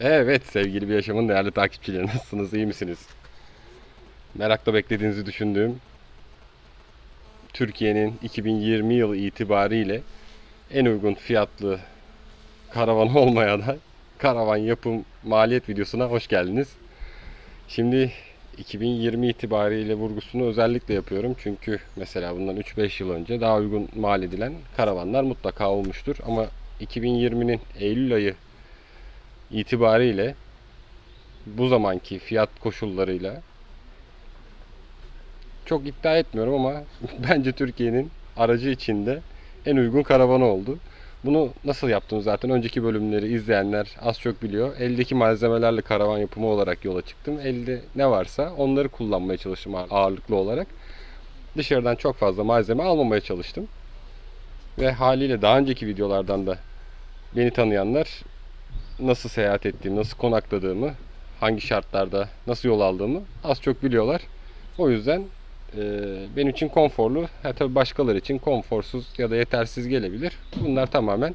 Evet sevgili bir yaşamın değerli takipçileri nasılsınız iyi misiniz? Merakla beklediğinizi düşündüğüm Türkiye'nin 2020 yılı itibariyle en uygun fiyatlı karavan olmaya da karavan yapım maliyet videosuna hoş geldiniz. Şimdi 2020 itibariyle vurgusunu özellikle yapıyorum. Çünkü mesela bundan 3-5 yıl önce daha uygun mal edilen karavanlar mutlaka olmuştur. Ama 2020'nin Eylül ayı itibariyle bu zamanki fiyat koşullarıyla çok iddia etmiyorum ama bence Türkiye'nin aracı içinde en uygun karavanı oldu. Bunu nasıl yaptım zaten önceki bölümleri izleyenler az çok biliyor. Eldeki malzemelerle karavan yapımı olarak yola çıktım. Elde ne varsa onları kullanmaya çalıştım ağırlıklı olarak. Dışarıdan çok fazla malzeme almamaya çalıştım. Ve haliyle daha önceki videolardan da beni tanıyanlar nasıl seyahat ettiğimi, nasıl konakladığımı, hangi şartlarda nasıl yol aldığımı az çok biliyorlar. O yüzden e, benim için konforlu, ha tabii başkaları için konforsuz ya da yetersiz gelebilir. Bunlar tamamen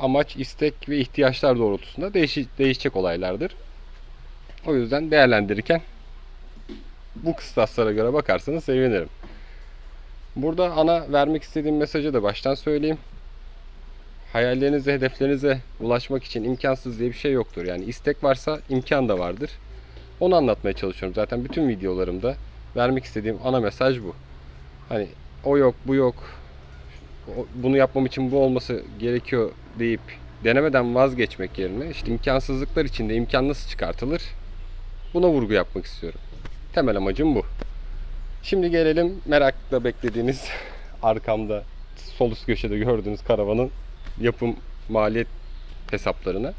amaç, istek ve ihtiyaçlar doğrultusunda değişi, değişecek olaylardır. O yüzden değerlendirirken bu kıstaslara göre bakarsanız sevinirim. Burada ana vermek istediğim mesajı da baştan söyleyeyim hayallerinize, hedeflerinize ulaşmak için imkansız diye bir şey yoktur. Yani istek varsa imkan da vardır. Onu anlatmaya çalışıyorum. Zaten bütün videolarımda vermek istediğim ana mesaj bu. Hani o yok, bu yok. Bunu yapmam için bu olması gerekiyor deyip denemeden vazgeçmek yerine işte imkansızlıklar içinde imkan nasıl çıkartılır? Buna vurgu yapmak istiyorum. Temel amacım bu. Şimdi gelelim merakla beklediğiniz arkamda sol üst köşede gördüğünüz karavanın yapım maliyet hesaplarına.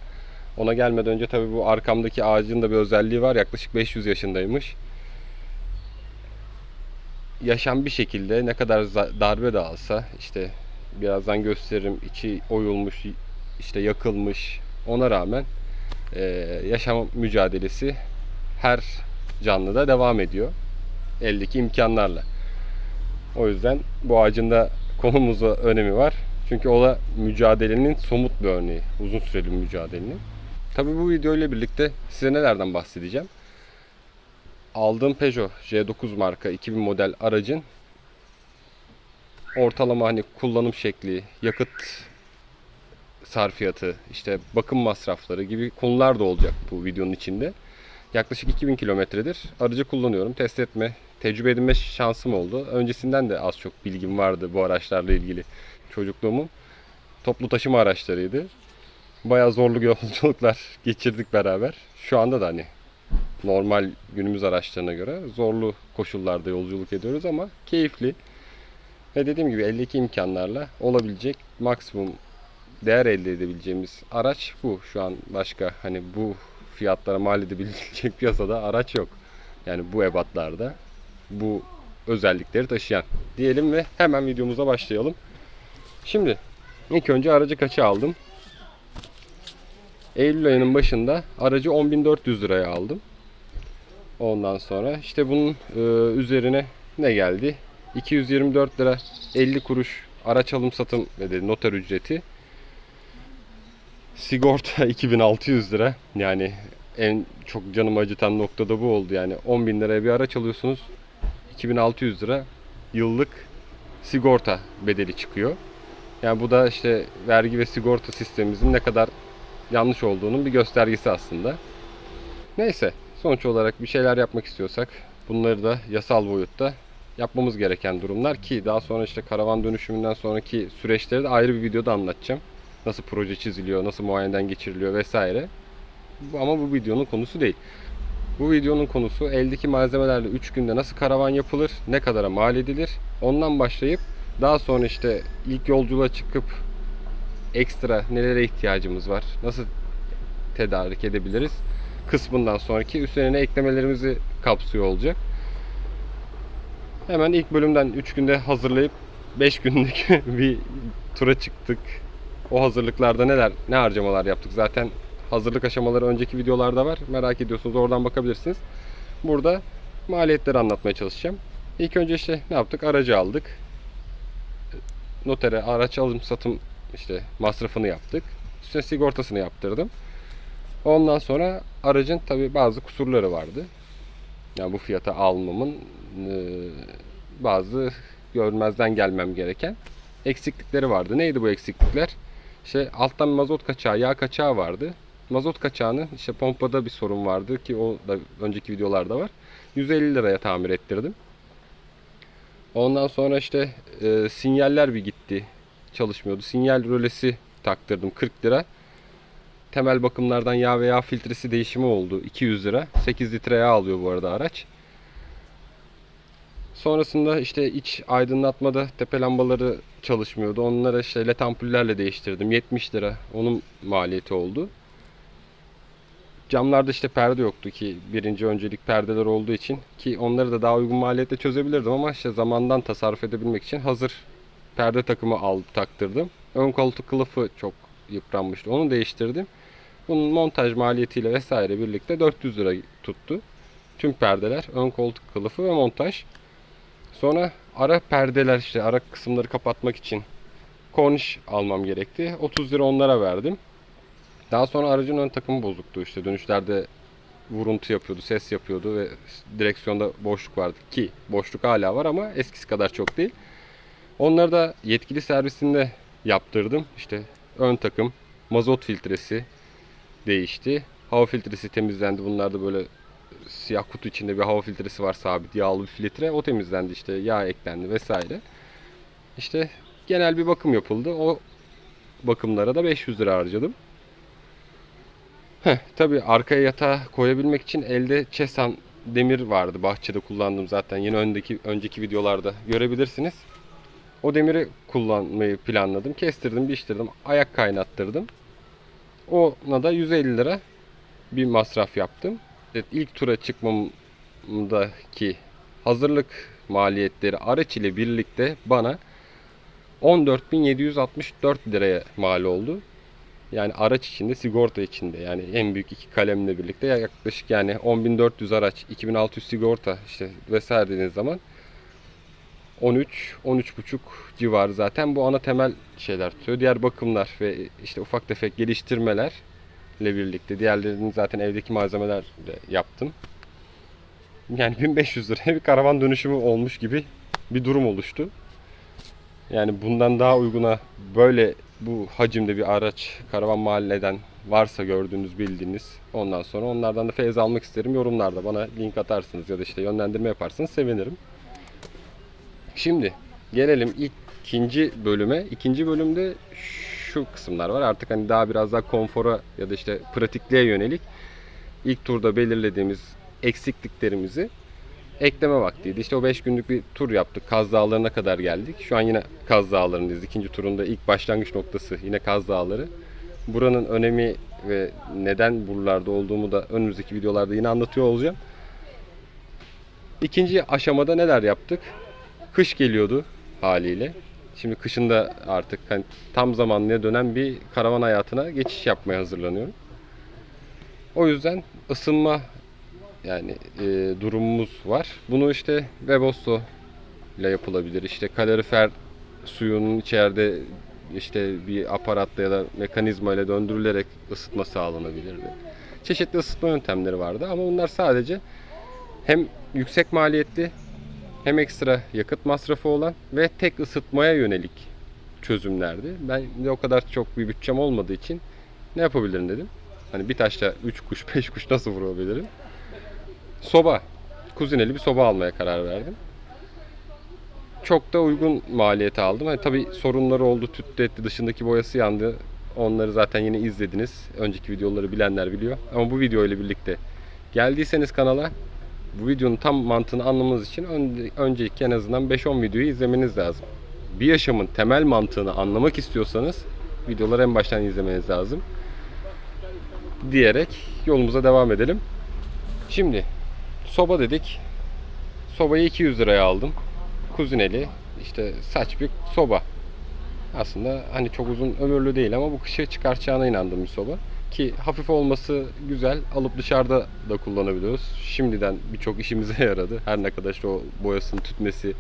Ona gelmeden önce tabii bu arkamdaki ağacın da bir özelliği var. Yaklaşık 500 yaşındaymış. Yaşam bir şekilde ne kadar darbe de alsa işte birazdan gösteririm içi oyulmuş işte yakılmış ona rağmen eee, yaşam mücadelesi her canlıda devam ediyor. Eldeki imkanlarla. O yüzden bu ağacın da konumuza önemi var. Çünkü o da mücadelenin somut bir örneği. Uzun süreli mücadelenin. Tabii bu video ile birlikte size nelerden bahsedeceğim? Aldığım Peugeot J9 marka 2000 model aracın ortalama hani kullanım şekli, yakıt sarfiyatı, işte bakım masrafları gibi konular da olacak bu videonun içinde. Yaklaşık 2000 kilometredir aracı kullanıyorum. Test etme, tecrübe edinme şansım oldu. Öncesinden de az çok bilgim vardı bu araçlarla ilgili. Çocukluğumun toplu taşıma araçlarıydı. Bayağı zorlu yolculuklar geçirdik beraber. Şu anda da hani normal günümüz araçlarına göre zorlu koşullarda yolculuk ediyoruz ama keyifli. Ve dediğim gibi eldeki imkanlarla olabilecek maksimum değer elde edebileceğimiz araç bu. Şu an başka hani bu fiyatlara mal edebilecek piyasada araç yok. Yani bu ebatlarda bu özellikleri taşıyan diyelim ve hemen videomuza başlayalım. Şimdi ilk önce aracı kaça aldım? Eylül ayının başında aracı 10.400 liraya aldım. Ondan sonra işte bunun e, üzerine ne geldi? 224 lira 50 kuruş araç alım satım bedeli noter ücreti. Sigorta 2600 lira. Yani en çok canımı acıtan noktada bu oldu. Yani 10 bin liraya bir araç alıyorsunuz. 2600 lira yıllık sigorta bedeli çıkıyor. Yani bu da işte vergi ve sigorta sistemimizin ne kadar yanlış olduğunun bir göstergesi aslında. Neyse sonuç olarak bir şeyler yapmak istiyorsak bunları da yasal boyutta yapmamız gereken durumlar ki daha sonra işte karavan dönüşümünden sonraki süreçleri de ayrı bir videoda anlatacağım. Nasıl proje çiziliyor, nasıl muayeneden geçiriliyor vesaire. Ama bu videonun konusu değil. Bu videonun konusu eldeki malzemelerle 3 günde nasıl karavan yapılır, ne kadara mal edilir. Ondan başlayıp daha sonra işte ilk yolculuğa çıkıp ekstra nelere ihtiyacımız var, nasıl tedarik edebiliriz kısmından sonraki üzerine eklemelerimizi kapsıyor olacak. Hemen ilk bölümden 3 günde hazırlayıp 5 günlük bir tura çıktık. O hazırlıklarda neler ne harcamalar yaptık zaten hazırlık aşamaları önceki videolarda var. Merak ediyorsunuz oradan bakabilirsiniz. Burada maliyetleri anlatmaya çalışacağım. İlk önce işte ne yaptık? Aracı aldık. Notere araç alım satım işte masrafını yaptık. Üstüne sigortasını yaptırdım. Ondan sonra aracın tabi bazı kusurları vardı. Yani bu fiyata almamın e, bazı görmezden gelmem gereken eksiklikleri vardı. Neydi bu eksiklikler? İşte alttan mazot kaçağı, yağ kaçağı vardı. Mazot kaçağını işte pompada bir sorun vardı ki o da önceki videolarda var. 150 liraya tamir ettirdim. Ondan sonra işte e, sinyaller bir gitti. Çalışmıyordu. Sinyal rölesi taktırdım 40 lira. Temel bakımlardan yağ ve yağ filtresi değişimi oldu 200 lira. 8 litre yağ alıyor bu arada araç. Sonrasında işte iç aydınlatmada tepe lambaları çalışmıyordu. Onları işte led ampullerle değiştirdim. 70 lira onun maliyeti oldu. Camlarda işte perde yoktu ki birinci öncelik perdeler olduğu için ki onları da daha uygun maliyette çözebilirdim ama işte zamandan tasarruf edebilmek için hazır perde takımı alıp taktırdım. Ön koltuk kılıfı çok yıpranmıştı. Onu değiştirdim. Bunun montaj maliyetiyle vesaire birlikte 400 lira tuttu. Tüm perdeler, ön koltuk kılıfı ve montaj. Sonra ara perdeler işte ara kısımları kapatmak için korniş almam gerekti. 30 lira onlara verdim. Daha sonra aracın ön takımı bozuktu işte dönüşlerde vuruntu yapıyordu, ses yapıyordu ve direksiyonda boşluk vardı ki boşluk hala var ama eskisi kadar çok değil. Onları da yetkili servisinde yaptırdım. İşte ön takım, mazot filtresi değişti. Hava filtresi temizlendi. Bunlarda böyle siyah kutu içinde bir hava filtresi var sabit yağlı bir filtre. O temizlendi işte yağ eklendi vesaire. İşte genel bir bakım yapıldı. O bakımlara da 500 lira harcadım. Heh, tabii arkaya yatağı koyabilmek için elde çesan demir vardı. Bahçede kullandım zaten. Yine öndeki önceki videolarda görebilirsiniz. O demiri kullanmayı planladım. Kestirdim, biçtirdim, ayak kaynattırdım. Ona da 150 lira bir masraf yaptım. Evet, ilk tura çıkmamdaki hazırlık maliyetleri araç ile birlikte bana 14.764 liraya mal oldu. Yani araç içinde, sigorta içinde yani en büyük iki kalemle birlikte yaklaşık yani 10.400 araç, 2600 sigorta işte vesaire dediğiniz zaman 13 13,5 civarı zaten bu ana temel şeyler tutuyor. Diğer bakımlar ve işte ufak tefek geliştirmeler ile birlikte diğerlerini zaten evdeki malzemelerle yaptım. Yani 1500 liraya bir karavan dönüşümü olmuş gibi bir durum oluştu. Yani bundan daha uyguna böyle bu hacimde bir araç karavan mahalleden varsa gördüğünüz bildiğiniz ondan sonra onlardan da feyiz almak isterim. Yorumlarda bana link atarsınız ya da işte yönlendirme yaparsanız sevinirim. Şimdi gelelim ilk ikinci bölüme. İkinci bölümde şu kısımlar var. Artık hani daha biraz daha konfora ya da işte pratikliğe yönelik ilk turda belirlediğimiz eksikliklerimizi ekleme vaktiydi. İşte o 5 günlük bir tur yaptık. Kaz Dağları'na kadar geldik. Şu an yine Kaz Dağları'ndayız. İkinci turunda ilk başlangıç noktası yine Kaz Dağları. Buranın önemi ve neden buralarda olduğumu da önümüzdeki videolarda yine anlatıyor olacağım. İkinci aşamada neler yaptık? Kış geliyordu haliyle. Şimdi kışın da artık hani tam zamanlıya dönen bir karavan hayatına geçiş yapmaya hazırlanıyorum. O yüzden ısınma yani e, durumumuz var. Bunu işte Webosto ile yapılabilir. İşte kalorifer suyunun içeride işte bir aparatla ya da mekanizma ile döndürülerek ısıtma sağlanabilirdi. Çeşitli ısıtma yöntemleri vardı ama bunlar sadece hem yüksek maliyetli hem ekstra yakıt masrafı olan ve tek ısıtmaya yönelik çözümlerdi. Ben de o kadar çok bir bütçem olmadığı için ne yapabilirim dedim. Hani bir taşla 3 kuş 5 kuş nasıl vurabilirim? Soba. Kuzineli bir soba almaya karar verdim. Çok da uygun maliyete aldım. Hani tabii sorunları oldu. Tüttü etti. Dışındaki boyası yandı. Onları zaten yine izlediniz. Önceki videoları bilenler biliyor. Ama bu video ile birlikte geldiyseniz kanala bu videonun tam mantığını anlamanız için önce, öncelikle en azından 5-10 videoyu izlemeniz lazım. Bir yaşamın temel mantığını anlamak istiyorsanız videoları en baştan izlemeniz lazım. Diyerek yolumuza devam edelim. Şimdi soba dedik. Sobayı 200 liraya aldım. Kuzineli işte saç bir soba. Aslında hani çok uzun ömürlü değil ama bu kışı çıkartacağına inandığım bir soba. Ki hafif olması güzel. Alıp dışarıda da kullanabiliyoruz. Şimdiden birçok işimize yaradı. Her ne kadar işte o boyasının tütmesi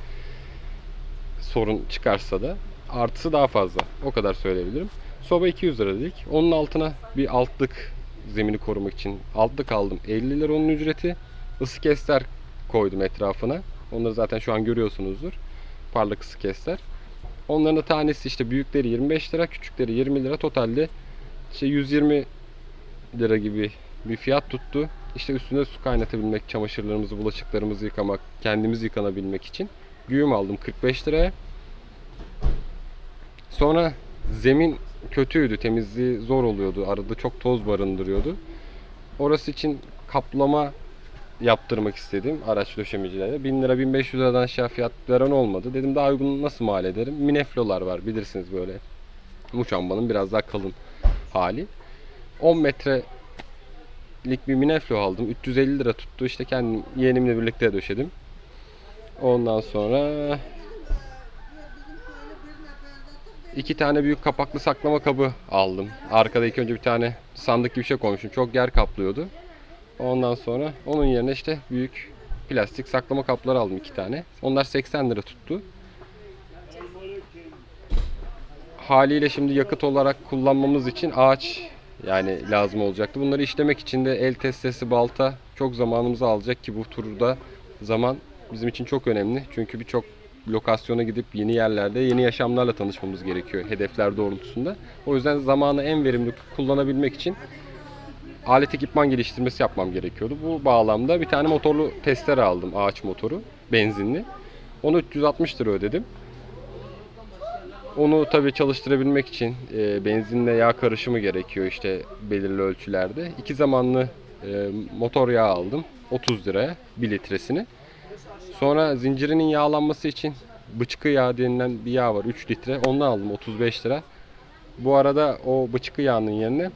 sorun çıkarsa da artısı daha fazla. O kadar söyleyebilirim. Soba 200 lira dedik. Onun altına bir altlık zemini korumak için. Altlık aldım 50 lira onun ücreti. Isı kesler koydum etrafına. Onları zaten şu an görüyorsunuzdur. Parlak ısı kesler. Onların da tanesi işte büyükleri 25 lira, küçükleri 20 lira. Totalde işte 120 lira gibi bir fiyat tuttu. İşte üstüne su kaynatabilmek, çamaşırlarımızı, bulaşıklarımızı yıkamak, kendimiz yıkanabilmek için. Güğüm aldım 45 liraya. Sonra zemin kötüydü, temizliği zor oluyordu. Arada çok toz barındırıyordu. Orası için kaplama yaptırmak istedim araç döşemecilere. 1000 lira 1500 liradan aşağı fiyat veren olmadı. Dedim daha uygun nasıl mal ederim? Mineflolar var bilirsiniz böyle. Muşamba'nın biraz daha kalın hali. 10 metrelik bir mineflo aldım. 350 lira tuttu. İşte kendim yeğenimle birlikte döşedim. Ondan sonra iki tane büyük kapaklı saklama kabı aldım. Arkada ilk önce bir tane sandık gibi bir şey koymuşum. Çok yer kaplıyordu. Ondan sonra onun yerine işte büyük plastik saklama kapları aldım iki tane. Onlar 80 lira tuttu. Haliyle şimdi yakıt olarak kullanmamız için ağaç yani lazım olacaktı. Bunları işlemek için de el testesi, balta çok zamanımızı alacak ki bu turda zaman bizim için çok önemli. Çünkü birçok lokasyona gidip yeni yerlerde yeni yaşamlarla tanışmamız gerekiyor hedefler doğrultusunda. O yüzden zamanı en verimli kullanabilmek için alet ekipman geliştirmesi yapmam gerekiyordu. Bu bağlamda bir tane motorlu testere aldım. Ağaç motoru. Benzinli. Onu 360 lira ödedim. Onu tabii çalıştırabilmek için e, benzinle yağ karışımı gerekiyor işte belirli ölçülerde. İki zamanlı e, motor yağı aldım. 30 liraya 1 litresini. Sonra zincirinin yağlanması için bıçkı yağı denilen bir yağ var 3 litre. Ondan aldım 35 lira. Bu arada o bıçkı yağının yerine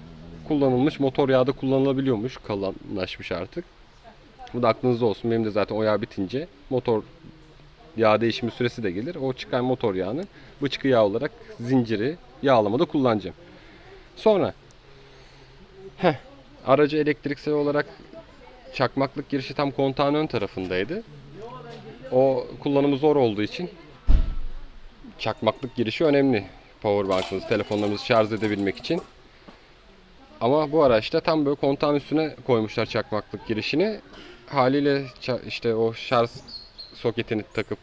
kullanılmış motor yağı da kullanılabiliyormuş. Kalanlaşmış artık. Bu da aklınızda olsun. Benim de zaten o yağ bitince motor yağ değişimi süresi de gelir. O çıkan motor yağını bıçkı yağ olarak zinciri yağlamada kullanacağım. Sonra heh, aracı elektriksel olarak çakmaklık girişi tam kontağın ön tarafındaydı. O kullanımı zor olduğu için çakmaklık girişi önemli. Powerbank'ımızı, telefonlarımızı şarj edebilmek için. Ama bu araçta tam böyle kontağın üstüne koymuşlar çakmaklık girişini. Haliyle işte o şarj soketini takıp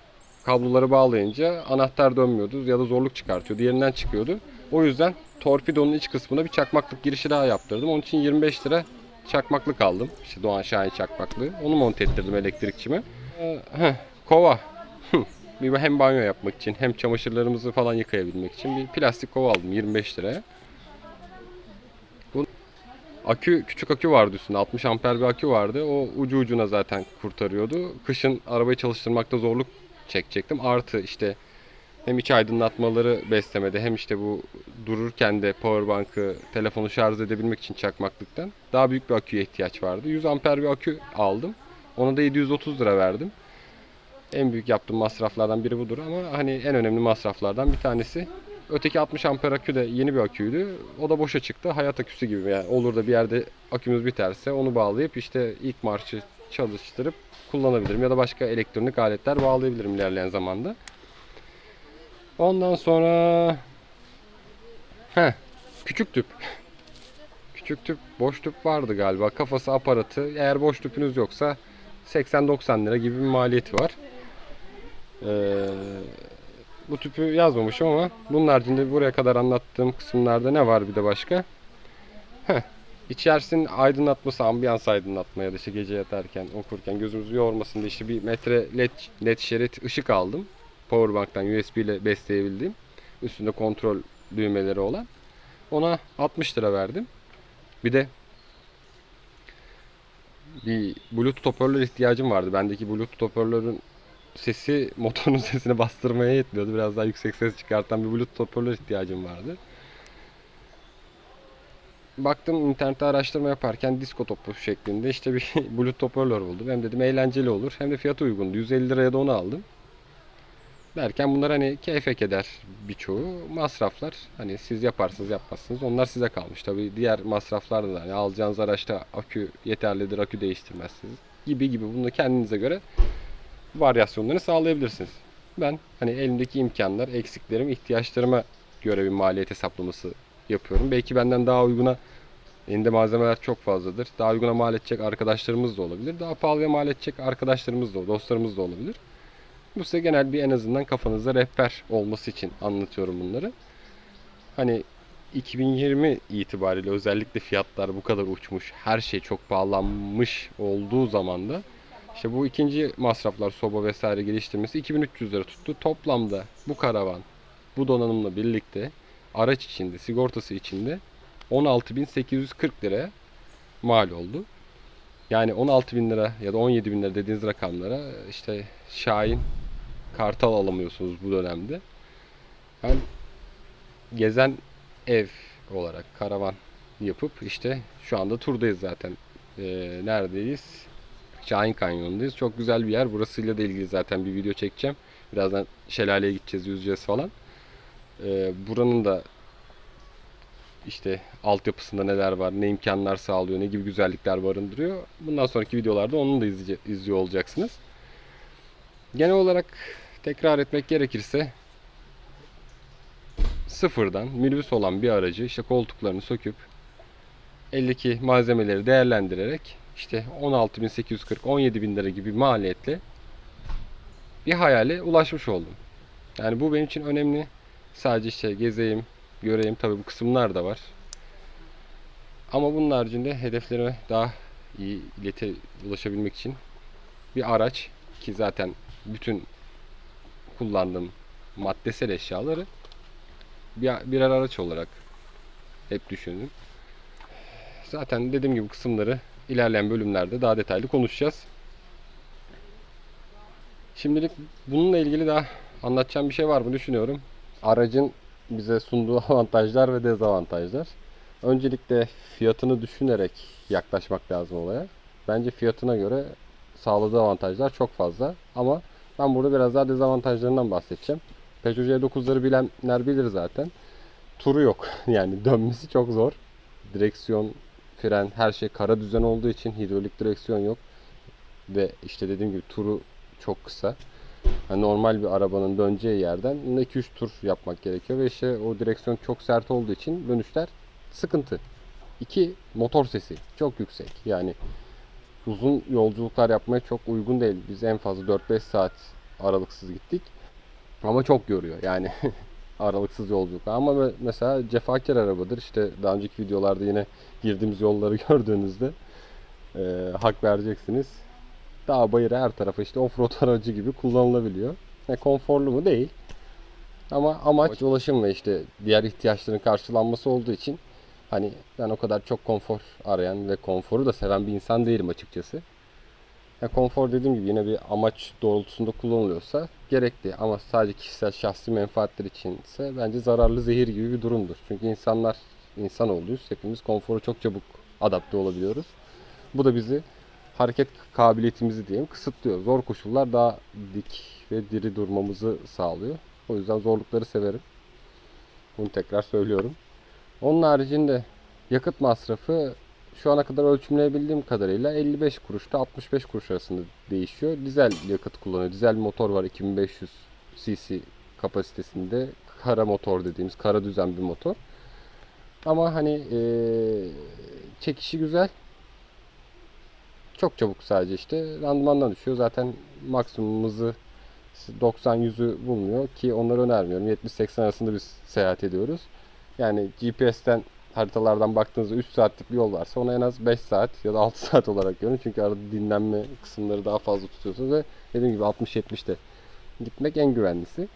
kabloları bağlayınca anahtar dönmüyordu ya da zorluk çıkartıyordu. Yerinden çıkıyordu. O yüzden torpidonun iç kısmına bir çakmaklık girişi daha yaptırdım. Onun için 25 lira çakmaklık aldım. İşte Doğan Şahin çakmaklığı. Onu monte ettirdim elektrikçime. Ee, heh, kova. hem banyo yapmak için hem çamaşırlarımızı falan yıkayabilmek için bir plastik kova aldım 25 liraya. Akü küçük akü vardı üstünde 60 amper bir akü vardı. O ucu ucuna zaten kurtarıyordu. Kışın arabayı çalıştırmakta zorluk çekecektim. Artı işte hem iç aydınlatmaları beslemede hem işte bu dururken de powerbank'ı telefonu şarj edebilmek için çakmaklıktan daha büyük bir aküye ihtiyaç vardı. 100 amper bir akü aldım. Ona da 730 lira verdim. En büyük yaptığım masraflardan biri budur ama hani en önemli masraflardan bir tanesi. Öteki 60 amper akü de yeni bir aküydü. O da boşa çıktı. Hayat aküsü gibi yani olur da bir yerde akümüz biterse onu bağlayıp işte ilk marşı çalıştırıp kullanabilirim ya da başka elektronik aletler bağlayabilirim ilerleyen zamanda. Ondan sonra Heh, küçük tüp. Küçük tüp, boş tüp vardı galiba. Kafası aparatı. Eğer boş tüpünüz yoksa 80-90 lira gibi bir maliyeti var. Ee, bu tüpü yazmamışım ama bunun haricinde buraya kadar anlattığım kısımlarda ne var bir de başka? Heh, İçerisinin aydınlatması, ambiyans aydınlatma ya da işte gece yatarken, okurken gözümüzü yormasın diye işte bir metre led, led şerit ışık aldım. Powerbank'tan USB ile besleyebildiğim. Üstünde kontrol düğmeleri olan. Ona 60 lira verdim. Bir de bir Bluetooth hoparlör ihtiyacım vardı. Bendeki Bluetooth hoparlörün sesi motorun sesini bastırmaya yetmiyordu. Biraz daha yüksek ses çıkartan bir Bluetooth hoparlör ihtiyacım vardı. Baktım internette araştırma yaparken disko topu şeklinde işte bir Bluetooth hoparlör buldum. Hem dedim eğlenceli olur hem de fiyatı uygundu. 150 liraya da onu aldım. Derken bunlar hani keyfe keder birçoğu masraflar. Hani siz yaparsınız yapmazsınız onlar size kalmış. Tabi diğer masraflar da hani alacağınız araçta akü yeterlidir akü değiştirmezsiniz gibi gibi bunu kendinize göre varyasyonlarını sağlayabilirsiniz. Ben hani elimdeki imkanlar, eksiklerim, ihtiyaçlarıma göre bir maliyet hesaplaması yapıyorum. Belki benden daha uyguna Elinde malzemeler çok fazladır. Daha uyguna mal edecek arkadaşlarımız da olabilir. Daha pahalıya mal edecek arkadaşlarımız da, dostlarımız da olabilir. Bu size genel bir en azından kafanızda rehber olması için anlatıyorum bunları. Hani 2020 itibariyle özellikle fiyatlar bu kadar uçmuş, her şey çok pahalanmış olduğu zaman da işte bu ikinci masraflar soba vesaire geliştirmesi 2300 lira tuttu. Toplamda bu karavan bu donanımla birlikte araç içinde, sigortası içinde 16.840 liraya mal oldu. Yani 16.000 lira ya da 17.000 lira dediğiniz rakamlara işte Şahin Kartal alamıyorsunuz bu dönemde. Ben gezen ev olarak karavan yapıp işte şu anda turdayız zaten. Ee, neredeyiz? Şahin Kanyonu'ndayız. Çok güzel bir yer. Burasıyla da ilgili zaten bir video çekeceğim. Birazdan şelaleye gideceğiz, yüzeceğiz falan. Ee, buranın da işte altyapısında neler var, ne imkanlar sağlıyor, ne gibi güzellikler barındırıyor. Bundan sonraki videolarda onu da izleyece- izliyor olacaksınız. Genel olarak tekrar etmek gerekirse sıfırdan minibüs olan bir aracı işte koltuklarını söküp eldeki malzemeleri değerlendirerek işte 16.840 17.000 lira gibi maliyetle bir hayale ulaşmış oldum. Yani bu benim için önemli. Sadece işte gezeyim, göreyim tabii bu kısımlar da var. Ama bunun haricinde hedeflerime daha iyi ilete ulaşabilmek için bir araç ki zaten bütün kullandığım maddesel eşyaları bir, birer araç olarak hep düşündüm. Zaten dediğim gibi kısımları ilerleyen bölümlerde daha detaylı konuşacağız. Şimdilik bununla ilgili daha anlatacağım bir şey var mı düşünüyorum. Aracın bize sunduğu avantajlar ve dezavantajlar. Öncelikle fiyatını düşünerek yaklaşmak lazım olaya. Bence fiyatına göre sağladığı avantajlar çok fazla. Ama ben burada biraz daha dezavantajlarından bahsedeceğim. Peugeot J9'ları bilenler bilir zaten. Turu yok. Yani dönmesi çok zor. Direksiyon, fren, her şey kara düzen olduğu için hidrolik direksiyon yok. Ve işte dediğim gibi turu çok kısa. Yani normal bir arabanın döneceği yerden 2-3 tur yapmak gerekiyor ve işte o direksiyon çok sert olduğu için dönüşler sıkıntı. İki motor sesi çok yüksek. Yani uzun yolculuklar yapmaya çok uygun değil. Biz en fazla 4-5 saat aralıksız gittik. Ama çok yoruyor yani aralıksız yolculuk. Ama me- mesela cefakar arabadır. İşte daha önceki videolarda yine girdiğimiz yolları gördüğünüzde e, hak vereceksiniz. Dağ bayırı her tarafa işte offroad aracı gibi kullanılabiliyor. E, konforlu mu? Değil. Ama amaç ulaşım ve işte diğer ihtiyaçların karşılanması olduğu için hani ben o kadar çok konfor arayan ve konforu da seven bir insan değilim açıkçası. Ya konfor dediğim gibi yine bir amaç doğrultusunda kullanılıyorsa gerekli ama sadece kişisel şahsi menfaatler içinse bence zararlı zehir gibi bir durumdur. Çünkü insanlar insanoğluyuz. Hepimiz konforu çok çabuk adapte olabiliyoruz. Bu da bizi hareket kabiliyetimizi diyeyim kısıtlıyor. Zor koşullar daha dik ve diri durmamızı sağlıyor. O yüzden zorlukları severim. Bunu tekrar söylüyorum. Onun haricinde yakıt masrafı şu ana kadar ölçümleyebildiğim kadarıyla 55 kuruşta 65 kuruş arasında değişiyor. Dizel yakıt kullanıyor. Dizel motor var 2500 cc kapasitesinde. Kara motor dediğimiz kara düzen bir motor. Ama hani eee, çekişi güzel. Çok çabuk sadece işte randımandan düşüyor. Zaten maksimum hızı 90-100'ü bulmuyor ki onları önermiyorum. 70-80 arasında biz seyahat ediyoruz. Yani GPS'ten haritalardan baktığınızda 3 saatlik bir yol varsa ona en az 5 saat ya da 6 saat olarak görün. Çünkü arada dinlenme kısımları daha fazla tutuyorsunuz ve dediğim gibi 60-70'te gitmek en güvenlisi.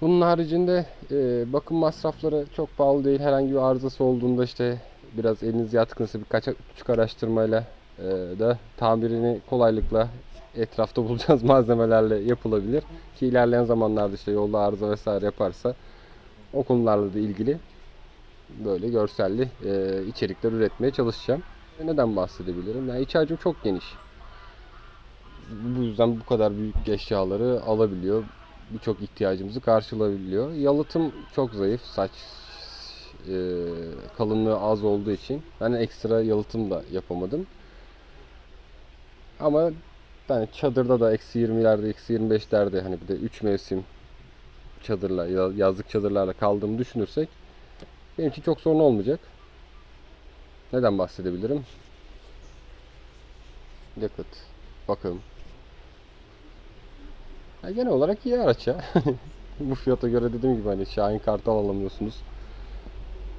Bunun haricinde e, bakım masrafları çok pahalı değil. Herhangi bir arızası olduğunda işte biraz eliniz yatkınsa birkaç küçük araştırmayla e, da tamirini kolaylıkla etrafta bulacağınız malzemelerle yapılabilir. Ki ilerleyen zamanlarda işte yolda arıza vesaire yaparsa o konularla da ilgili böyle görselli e, içerikler üretmeye çalışacağım. Neden bahsedebilirim? Yani iç harcım çok geniş. Bu yüzden bu kadar büyük eşyaları alabiliyor. Birçok ihtiyacımızı karşılayabiliyor. Yalıtım çok zayıf. Saç e, kalınlığı az olduğu için ben ekstra yalıtım da yapamadım. Ama yani çadırda da eksi 20'lerde, eksi 25'lerde hani bir de 3 mevsim çadırla, ya- yazlık çadırlarla kaldığımı düşünürsek benim için çok sorun olmayacak. neden bahsedebilirim? Yakıt, bakım. Ya genel olarak iyi araç ya. Bu fiyata göre dediğim gibi hani Şahin Kartal alamıyorsunuz.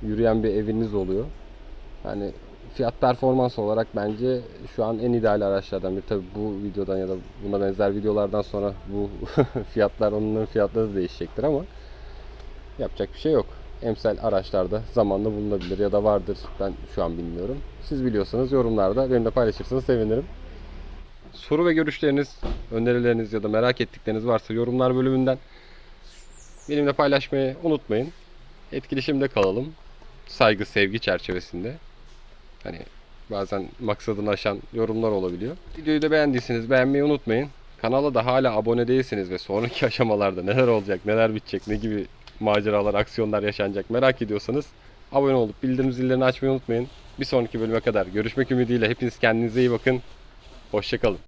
Yürüyen bir eviniz oluyor. Yani fiyat performans olarak bence şu an en ideal araçlardan biri. Tabi bu videodan ya da buna benzer videolardan sonra bu fiyatlar onların fiyatları da değişecektir ama yapacak bir şey yok. Emsal araçlarda zamanla bulunabilir ya da vardır. Ben şu an bilmiyorum. Siz biliyorsanız yorumlarda benimle paylaşırsanız sevinirim. Soru ve görüşleriniz, önerileriniz ya da merak ettikleriniz varsa yorumlar bölümünden benimle paylaşmayı unutmayın. Etkileşimde kalalım. Saygı, sevgi çerçevesinde. Hani bazen maksadını aşan yorumlar olabiliyor. Videoyu da beğendiyseniz beğenmeyi unutmayın. Kanala da hala abone değilseniz ve sonraki aşamalarda neler olacak, neler bitecek, ne gibi maceralar, aksiyonlar yaşanacak merak ediyorsanız abone olup bildirim zillerini açmayı unutmayın. Bir sonraki bölüme kadar görüşmek ümidiyle hepiniz kendinize iyi bakın. Hoşçakalın.